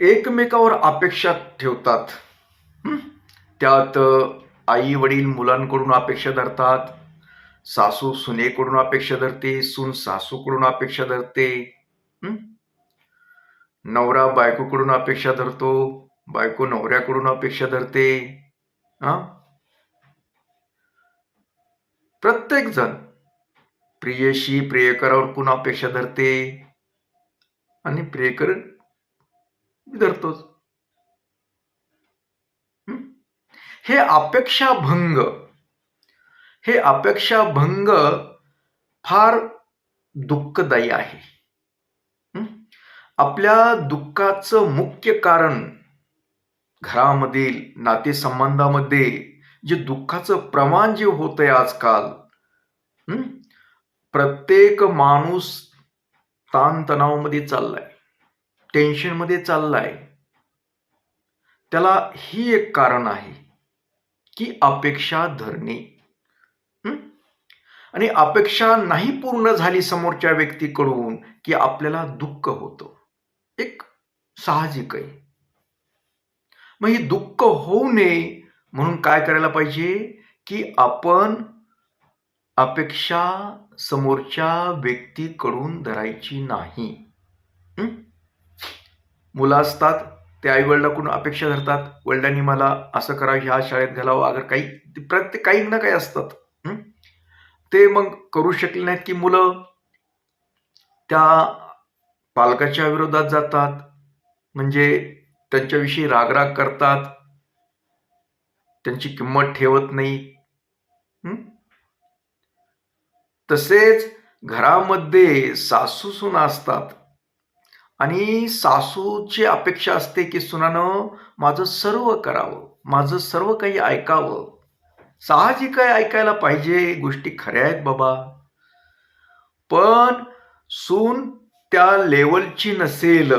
एकमेकावर अपेक्षा ठेवतात. त्यात आई वडील मुलांकडून अपेक्षा धरतात सासू सुनेकडून अपेक्षा धरते सून सासूकडून अपेक्षा धरते. नवरा बायकोकडून अपेक्षा धरतो बायको नवऱ्याकडून अपेक्षा धरते. हा? प्रत्येक जण प्रियशी प्रियकराकडून अपेक्षा धरते? आणि प्रियकर धरतोच हे? अपेक्षाभंग हे अपेक्षाभंग फार दुःखदायी आहे. आपल्या दुःखाचं मुख्य कारण घरामधील नातेसंबंधामध्ये जे दुःखाचं प्रमाण जे होतंय आजकाल प्रत्येक माणूस ताणतणावामध्ये चाललाय. टेन्शनमध्ये चाललाय. त्याला ही एक कारण आहे की अपेक्षा धरणे. आणि अपेक्षा नाही पूर्ण झाली समोरच्या व्यक्तीकडून की आपल्याला दुःख होतं. एक साहजिक आहे. मग हे दुःख होऊ नये म्हणून काय करायला पाहिजे की आपण अपेक्षा समोरच्या व्यक्तीकडून धरायची नाही. मुलं असतात ते आई वडिलाकडून अपेक्षा धरतात वडिलांनी मला असं करावं ह्या शाळेत घालावं अगर काही प्रत्येक काही ना काही असतात. ते मग करू शकले नाहीत की मुलं त्या पालकाच्या विरोधात जातात म्हणजे त्यांच्याविषयी रागराग करतात त्यांची किंमत ठेवत नाही तसेच घरामध्ये सासू सुना असतात. आणि सासूची अपेक्षा असते की सुनानं माझं सर्व करावं माझं सर्व काही ऐकावं. साहजिक आहे ऐकायला पाहिजे? गोष्टी खऱ्या आहेत बाबा. पण सून त्या लेवलची नसेल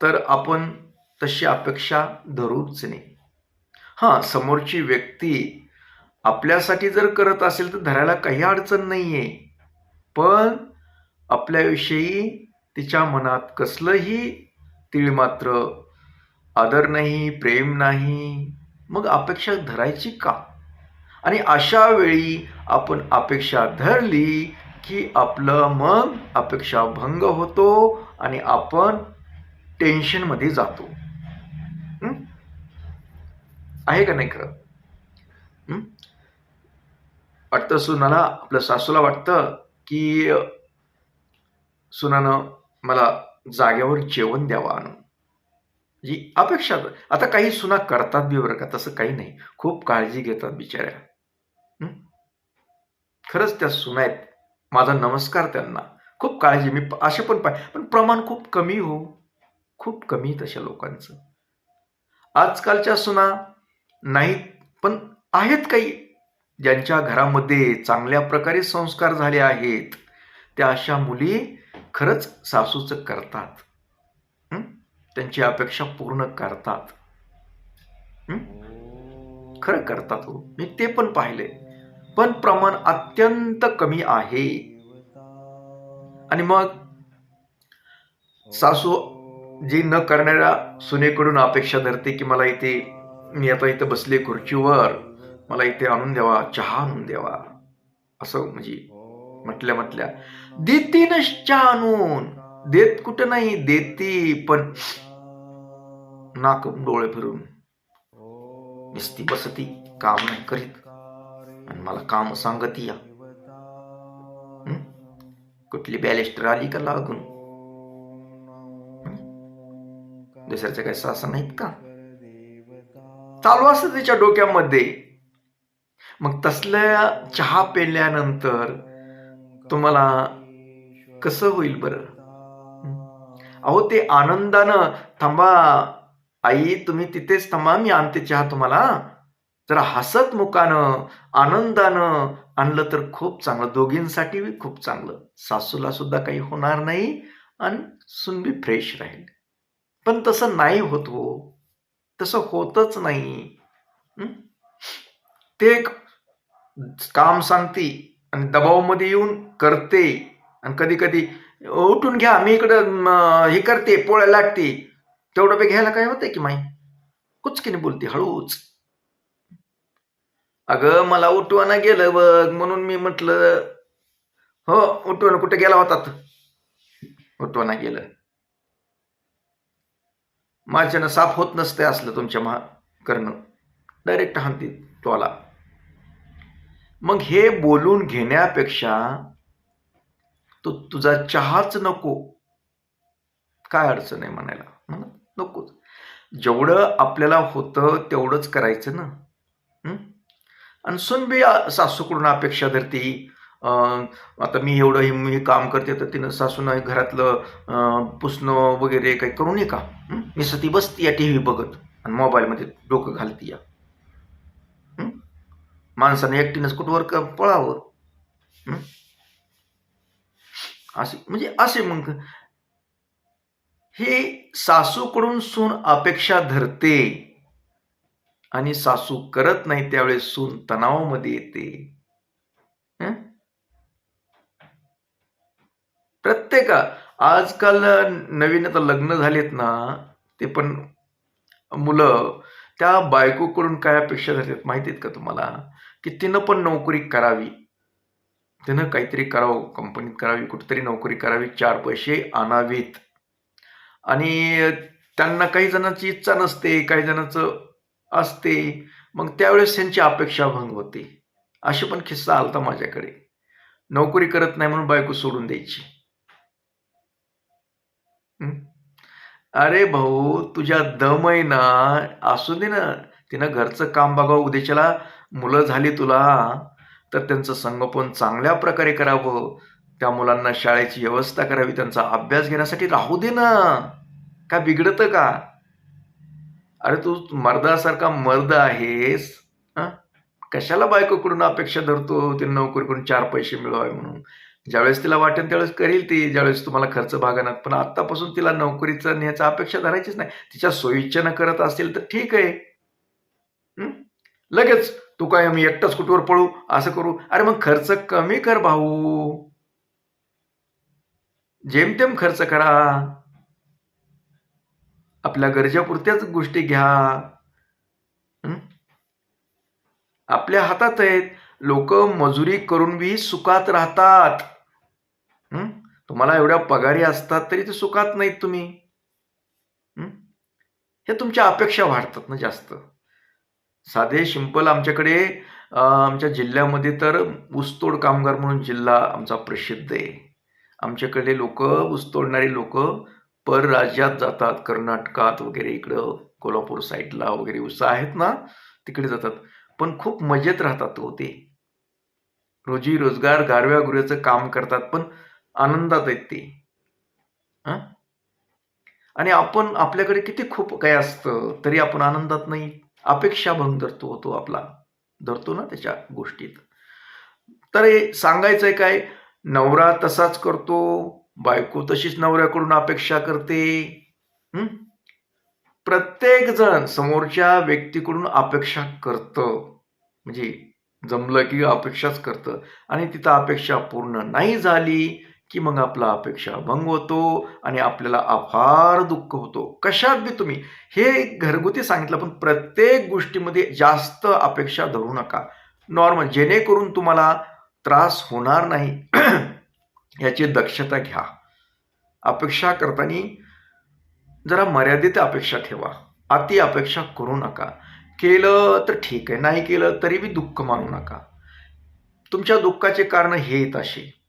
तर आपण तशी अपेक्षा धरूच नाही. हां समोरची व्यक्ती आपल्यासाठी जर करत असेल तर धरायला काही अडचण नाही आहे पण आपल्याविषयी तिच्या मनात कसलंही तीळ मात्र आदर नाही प्रेम नाही मग अपेक्षा धरायची का? आणि अशा वेळी आपण अपेक्षा धरली की आपलं मन अपेक्षा भंग होतो आणि आपण टेन्शनमध्ये जातो. आहे का नाही खरं? वाटतं सुनाला आपल्या सासूला वाटतं की सुनानं मला जाग्यावर जेवण द्यावं आणून. जी अपेक्षा आता काही सुना करतात बी बरं का तसं काही नाही. खूप काळजी घेतात बिचाऱ्या. खरंच त्या सुना आहेत. माझा नमस्कार त्यांना. खूप काळजी. मी असे पण पाय पण प्रमाण खूप कमी हो. खूप कमी तशा लोकांचं. आजकालच्या सुना नाहीत पण आहेत काही. ज्यांच्या घरामध्ये चांगल्या प्रकारे संस्कार झाले आहेत. त्या अशा मुली खरंच सासूचं करतात. त्यांची अपेक्षा पूर्ण करतात. खरं करतात हो. मी ते पण पाहिले. पण प्रमाण अत्यंत कमी आहे. आणि मग सासू जी न करणाऱ्या सुनेकडून अपेक्षा धरते की मला इथे मी आता इथं बसले खुर्चीवर मला इथे आणून द्यावा चहा आणून द्यावा. असं म्हणजे म्हटल्या म्हटल्या देती चहा आणून देत कुठं नाही देती पण नाक डोळे फिरून नुसती बसती काम नाही करीत. आणि मला काम सांगती या. कुठली बॅलेस्टर आली का लागून? हं? दुसऱ्याच्या काही सासा नाहीत का? चालू असत त्याच्या डोक्यामध्ये. मग तसल्या चहा पेल्यानंतर तुम्हाला कसं होईल बरं? अहो ते आनंदानं थांबा. आई तुम्ही तिथेच थांबा. मी आणते चहा तुम्हाला. जरा हसत मुखानं आनंदानं आणलं तर खूप चांगलं. दोघींसाठी बी खूप चांगलं. सासूला सुद्धा काही होणार नाही आणि सुनबी फ्रेश राहील. पण तसं नाही होत हो. तसं होतच नाही. ते एक काम सांगते. आणि दबावमध्ये येऊन करते. आणि कधी कधी उठून घ्या मी इकडं हे करते पोळ्या लाटते. तेवढं बे घ्यायला काय होतंय की माई? कुचकीने बोलते हळूच. अगं मला उठवाना गेलं बघ म्हणून मी म्हटलं हो उठवाना कुठे गेला होतात उठवाना गेलं. माझ्यानं साफ होत नसते असलं तुमच्या महा करणं. डायरेक्ट हानते आला. मग हे बोलून घेण्यापेक्षा तो तुझा चहाच नको. काय अडचण आहे म्हणायला? म्हणा नकोच. जेवढं आपल्याला होतं तेवढंच करायचं ना. आणि सुनबी सासूकडून अपेक्षा धरती. आता मी एवढं हे मी काम करते तर तिनं सासून घरातलं पुसणं वगैरे काही करू नये का? मी सती बसती या टी व्ही बघत आणि मोबाईलमध्ये डोकं घालती या. माणसाने एकटीनंच कुठवर पळावं? असे म्हणजे असे मग हे सासूकडून सून अपेक्षा धरते आणि सासू करत नाही त्यावेळेस सून तणावामध्ये येते. प्रत्येका आजकाल नवीन आता लग्न झालेत ना ते पण मुलं त्या बायकोकडून काय अपेक्षा धरतात माहिती आहेत का तुम्हाला? की तिनं पण नोकरी करावी. तिनं काहीतरी करावं कंपनीत करावी कुठेतरी नोकरी करावी चार पैसे आणावेत. आणि त्यांना काही जणांची इच्छा नसते काही जणांचं असते. मग त्यावेळेस त्यांची अपेक्षा भंग होते. असे पण किस्सा आलता माझ्याकडे. नोकरी करत नाही म्हणून बायको सोडून द्यायची. अरे भाऊ तुझ्या दम आहे ना असू दे ना. तिनं घरचं काम बघावं उद्याच्याला मुलं झाली तुला तर त्यांचं संगोपन चांगल्या प्रकारे करावं. त्या मुलांना शाळेची व्यवस्था करावी त्यांचा अभ्यास घेण्यासाठी राहू दे ना. का बिघडतं का? अरे तू मर्दासारखा मर्द आहेस कशाला बायकोकडून अपेक्षा धरतो? ते नोकरीकडून चार पैसे मिळवावे म्हणून. ज्यावेळेस तिला वाटेल त्यावेळेस करील ती. ज्यावेळेस तुम्हाला खर्च भागणार पण आतापासून तिला नोकरीचं न्यायचा अपेक्षा धरायचीच नाही. तिच्या सोयीच्छेनं करत असेल तर ठीक आहे. लगेच तू काय मी एकटाच कुठवर पळू? असं करू? अरे मग खर्च कमी कर भाऊ. जेमतेम खर्च करा. आपल्या गरजेपुरत्याच गोष्टी घ्या. आपल्या हातात आहेत. लोक मजुरी करून बी सुखात राहतात. तुम्हाला एवढ्या पगारी असतात तरी ते सुखात नाहीत तुम्ही. हे तुमच्या अपेक्षा वाढतात ना जास्त. साधे सिंपल आमच्याकडे आमच्या जिल्ह्यामध्ये तर ऊसतोड कामगार म्हणून जिल्हा आमचा प्रसिद्ध आहे. आमच्याकडे लोक ऊसतोडणारी लोक परराज्यात जातात. कर्नाटकात वगैरे इकडं कोल्हापूर साईडला वगैरे ऊस आहेत ना तिकडे जातात. पण खूप मजेत राहतात हो ते. रोजी रोजगार गारव्या गुऱ्याचं काम करतात पण आनंदात आहेत ते. आणि आपण आपल्याकडे किती खूप काही असतं तरी आपण आनंदात नाही. अपेक्षाभंग धरतो तो आपला. धरतो ना त्याच्या गोष्टीत. तर हे सांगायचंय काय? नवरा तसाच करतो बायको तशीच नवऱ्याकडून अपेक्षा करते. प्रत्येक जण समोरच्या व्यक्तीकडून अपेक्षा करतं. म्हणजे जमलं की अपेक्षाच करतं. आणि तिथं अपेक्षा पूर्ण नाही झाली की मग आपला अपेक्षा भंग होतो आणि आपल्याला अफार दुःख होतो. कशात बी तुम्ही. हे घरगुती सांगितलं पण प्रत्येक गोष्टीमध्ये जास्त अपेक्षा धरू नका. नॉर्मल जेणेकरून तुम्हाला त्रास होणार नाही. याची दक्षता घ्या. अपेक्षा करताना जरा मर्यादित अपेक्षा ठेवा. अति अपेक्षा करू नका. केलं तर ठीक आहे नाही केलं तरी बी दुःख मानू नका. तुमच्या दुःखाचे कारण हे आहेत असे.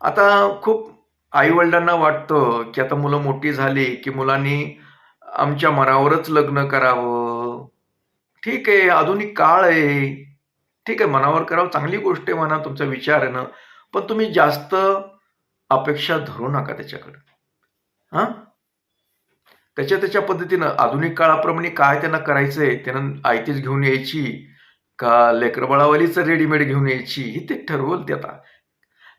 आता खूप आईवडिलांना वाटतं की आता मुलं मोठी झाली की मुलांनी आमच्या मनावरच लग्न करावं. ठीक आहे आधुनिक काळ आहे. ठीक आहे मनावर करावं. चांगली गोष्ट आहे म्हणा तुमचा विचार आहे ना. पण तुम्ही जास्त अपेक्षा धरू नका त्याच्याकडे. हां? त्याच्या त्याच्या पद्धतीनं आधुनिक काळाप्रमाणे काय त्यांना करायचंय त्यांना आयतीच घेऊन यायची का लेकरबाळावालीच रेडीमेड घेऊन यायची ही ते ठरवल ते आता.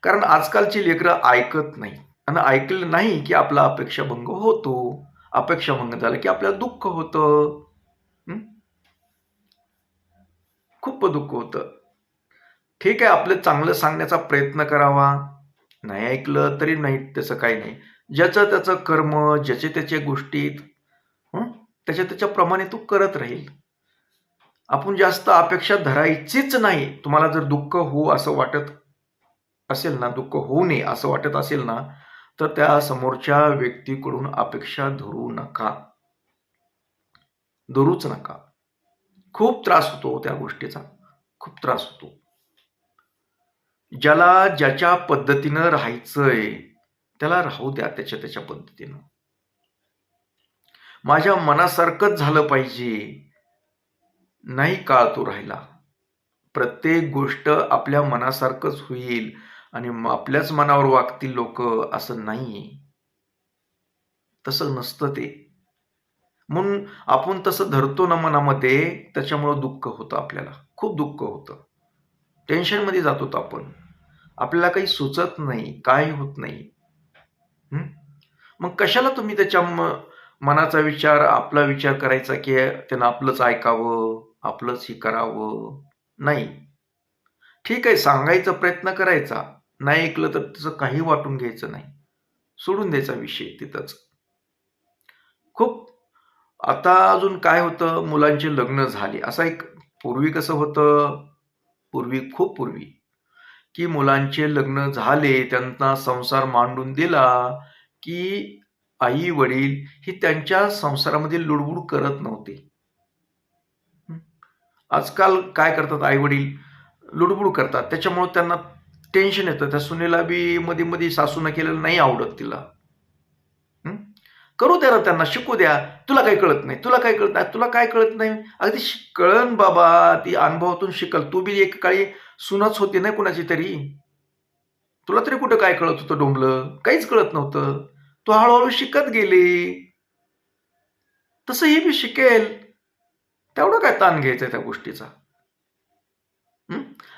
कारण आजकालची लेकरं ऐकत नाही. आणि ऐकलं नाही की आपला अपेक्षाभंग होतो. अपेक्षाभंग झाला की आपल्याला दुःख होतं. खूप दुःख होतं. ठीक आहे आपलं चांगलं सांगण्याचा प्रयत्न करावा. नाही ऐकलं तरी नाही त्याचं काही नाही. ज्याचं त्याचं कर्म ज्याचे त्याचे गोष्टीत त्याच्या त्याच्याप्रमाणे तो करत राहील. आपण जास्त अपेक्षा धरायचीच नाही. तुम्हाला जर दुःख होऊ असं वाटत असेल ना दुःख होऊ नये असं वाटत असेल ना तर त्या समोरच्या व्यक्तीकडून अपेक्षा धरू नका. धरूच नका. खूप त्रास होतो त्या गोष्टीचा. खूप त्रास होतो. ज्याला ज्याच्या पद्धतीनं राहायचंय त्याला राहू द्या त्याच्या त्याच्या पद्धतीनं. माझ्या मनासारखंच झालं पाहिजे. नाही काळ तो राहिला. प्रत्येक गोष्ट आपल्या मनासारखंच होईल. आणि आपल्याच मनावर वागतील लोक असं नाहीये. तसं नसतं ते. म्हणून आपण तसं धरतो ना मनामध्ये त्याच्यामुळं दुःख होतं आपल्याला. खूप दुःख होतं. टेन्शनमध्ये जातो तो आपण. आपल्याला काही सुचत नाही काय होत नाही. मग कशाला तुम्ही त्याच्या मनाचा विचार आपला विचार करायचा की त्यानं आपलंच ऐकावं आपलंच हे करावं? नाही. ठीक आहे सांगायचा प्रयत्न करायचा. नाही ऐकलं तर त्याचं काही वाटून घ्यायचं नाही. सोडून द्यायचा विषय तिथंच. खूप आता अजून काय होतं? मुलांचे लग्न झाले. असा एक पूर्वी कसं होतं? पूर्वी खूप पूर्वी. की मुलांचे लग्न झाले त्यांना संसार मांडून दिला की आई वडील हे त्यांच्या संसारामध्ये लुडबुड करत नव्हते. आजकाल काय करतात आई वडील? लुडबुड करतात. त्याच्यामुळे त्यांना टेन्शन येतं. त्या सुनेला बी मध्ये मध्ये सासूनं केलेलं नाही आवडत तिला. करू द्या र त्यांना शिकू द्या. तुला काही कळत नाही. तुला काय कळत नाही. तुला काय कळत नाही? अगदी शि- कळन बाबा ती अनुभवातून शिकल. तू बी एक काळी सुनच होती नाही कुणाची तरी. तुला तरी कुठं काय कळत होतं डोंबलं? काहीच कळत नव्हतं. तू हळूहळू शिकत गेली. तसं हे बी शिकेल. तेवढं काय ताण घ्यायचं त्या गोष्टीचा.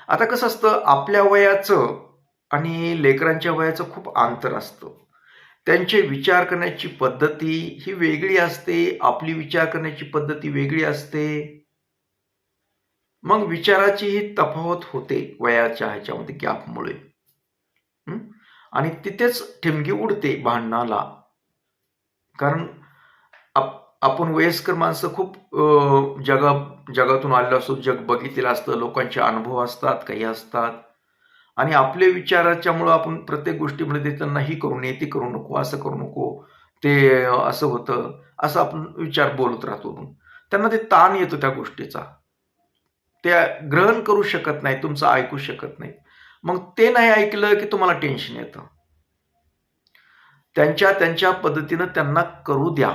आता कसं असतं आपल्या वयाचं आणि लेकरांच्या वयाचं खूप अंतर असतं. त्यांचे विचार करण्याची पद्धती ही वेगळी असते आपली विचार करण्याची पद्धती वेगळी असते. मग विचाराची ही तफावत होते वयाच्या ह्याच्यामध्ये गॅपमुळे. आणि तिथेच ठिमगी उडते भांडणाला. कारण आप- आपण वयस्कर माणसं खूप जगा जगातून आलेलो असतो जग बघितलेलं असतं लोकांचे अनुभव असतात काही असतात. आणि आपले विचाराच्यामुळं आपण प्रत्येक गोष्टीमध्ये त्यांना ही करू नये ते करू नको असं करू नको ते असं होतं असं आपण विचार बोलत राहतो. त्यांना ते ताण येतो त्या गोष्टीचा. ते ग्रहण करू शकत नाही तुमचं ऐकू शकत नाही मग ते नाही ऐकलं की तुम्हाला टेन्शन येतं. त्यांच्या त्यांच्या पद्धतीनं त्यांना करू द्या.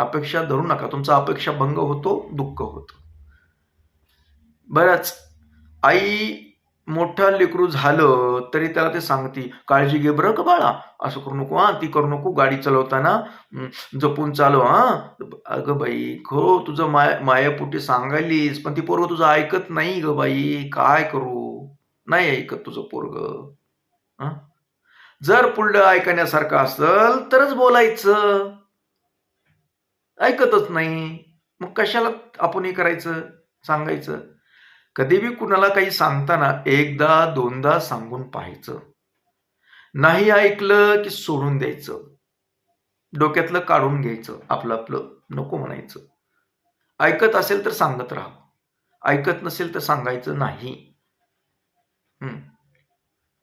अपेक्षा धरू नका. तुमचा अपेक्षा भंग होतो दुःख होतं. बऱ्याच आई मोठं लेकरू झालं तरी त्याला ते सांगती काळजी घे बरं का बाळा असं करू नको हा ती करू नको गाडी चालवताना जपून चालव हा. अगं बाई खो तुझं माय मायापोटी सांगायलीस पण ती पोरग तुझं ऐकत नाही ग बाई. काय करू? नाही ऐकत तुझं पोरग. जर पुढलं ऐकण्यासारखं असेल तरच बोलायचं. ऐकतच नाही. मग कशाला आपण हे करायचं? सांगायचं? कधी बी कुणाला काही सांगताना एकदा दोनदा सांगून पाहायचं. नाही ऐकलं की सोडून द्यायचं. डोक्यातलं काढून घ्यायचं आपलं आपलं. नको म्हणायचं. ऐकत असेल तर सांगत राहा. ऐकत नसेल तर सांगायचं नाही. उगच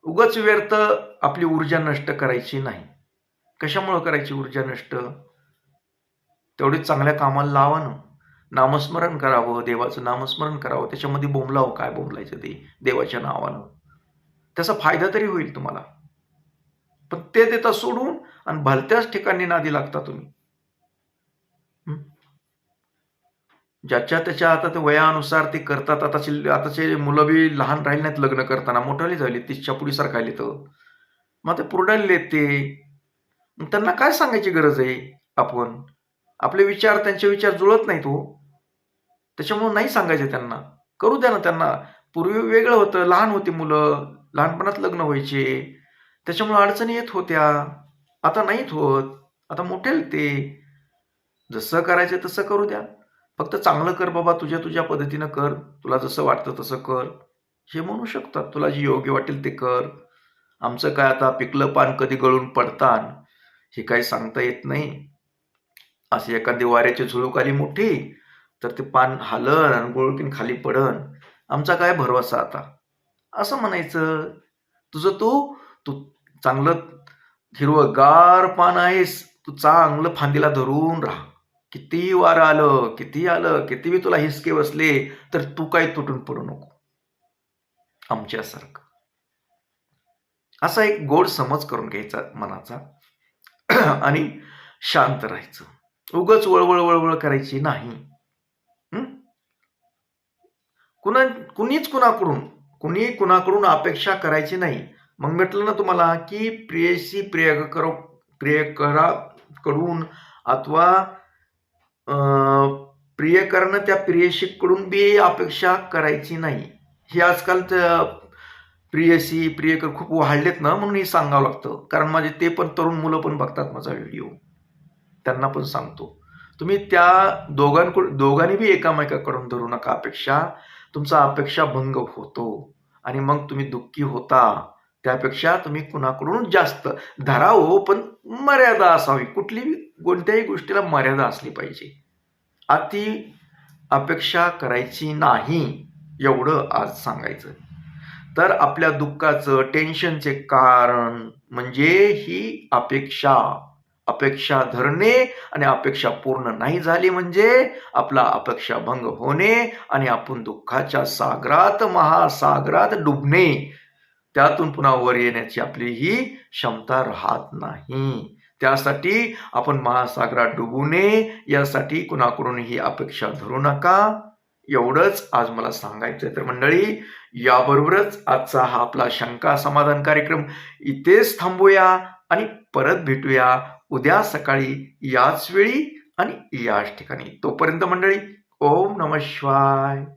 उगाच व्यर्थ आपली ऊर्जा नष्ट करायची नाही. कशामुळं करायची ऊर्जा नष्ट? तेवढी चांगल्या कामाला लावा ना. नामस्मरण करावं देवाचं नामस्मरण करावं. त्याच्यामध्ये बोंबलावं काय बोंबलायचं ते? देवाच्या नावानं. त्याचा फायदा तरी होईल तुम्हाला. पण ते देता सोडून आणि भलत्याच ठिकाणी नादी लागता तुम्ही. ज्याच्या त्याच्या आता ते वयानुसार ते करतात. आताचे आताचे मुलं बी लहान राहिले नाहीत लग्न करताना. मोठाली झाली तिच्या पुढे सरकायली तर. मग ते पुरडले ते. त्यांना काय सांगायची गरज आहे आपण? आपले विचार त्यांचे विचार जुळत हो. नाही तो त्याच्यामुळे नाही सांगायचे त्यांना. करू द्या ना त्यांना. पूर्वी वेगळं होतं. लहान होती मुलं. लहानपणात लग्न व्हायचे. त्याच्यामुळे अडचणी येत होत्या. आता नाहीत होत. आता मोठेल ते. जसं करायचं तसं करू द्या. फक्त चांगलं कर बाबा. तुझ्या तुझ्या पद्धतीनं कर. तुला जसं वाटतं तसं कर. हे म्हणू शकतात. तुला जे योग्य वाटेल ते कर. आमचं काय आता पिकलं पान कधी गळून पडतान? हे काही सांगता येत नाही. अशी एखादी वाऱ्याची झुळूक आली मोठी तर ते पान हालन आणि गोळकीन खाली पडन. आमचा काय भरवसा आता? असं म्हणायचं. तुझं तू तू चांगलं हिरवगार पान आहेस. तू चांगलं फांदीला धरून राहा. किती वारं आलं किती आलं किती बी तुला हिसके बसले तर तू काही तुटून पडू नको. आमच्यासारखं असा एक गोड समज करून घ्यायचा मनाचा. आणि शांत राहायचं. उगच वळवळ वळवळ करायची नाही. कुणा कुणीच कुणाकडून कुणी कुणाकडून अपेक्षा करायची नाही. मग म्हटलं ना तुम्हाला की प्रियसी प्रियकरकडून अथवा अं, प्रियकरानं त्या प्रियशीकडून बी अपेक्षा करायची नाही. हे आजकाल प्रियसी प्रियकर खूप वाढलेत ना म्हणून हे सांगावं लागतं. कारण माझे ते पण तरुण मुलं पण बघतात माझा व्हिडिओ. त्यांना पण सांगतो. तुम्ही त्या दोघांकडून दोघांनी बी एकामेकाकडून धरू नका अपेक्षा. तुमचा अपेक्षा भंग होतो आणि मग तुम्ही दुःखी होता. त्यापेक्षा तुम्ही कुणाकडून जास्त धरावं पण मर्यादा असावी. कुठली कोणत्याही गोष्टीला मर्यादा असली पाहिजे. अति अपेक्षा करायची नाही एवढं आज सांगायचं. तर आपल्या दुःखाचं टेन्शनचे कारण म्हणजे ही अपेक्षा. अपेक्षा धरणे आणि अपेक्षा पूर्ण नाही झाली म्हणजे आपला अपेक्षा भंग होणे आणि आपण दुःखाच्या सागरात महासागरात डुबणे. त्यातून पुन्हा वर येण्याची आपली ही क्षमता राहत नाही. त्यासाठी आपण महासागरात डुबू नये यासाठी कुणाकडून ही अपेक्षा धरू नका. एवढंच आज मला सांगायचं तर मंडळी याबरोबरच आजचा हा आपला शंका समाधान कार्यक्रम. इथेच थांबूया आणि परत भेटूया. उद्या सकाळी याच वेळी आणि याच ठिकाणी. तोपर्यंत मंडळी ओम नम शिवाय.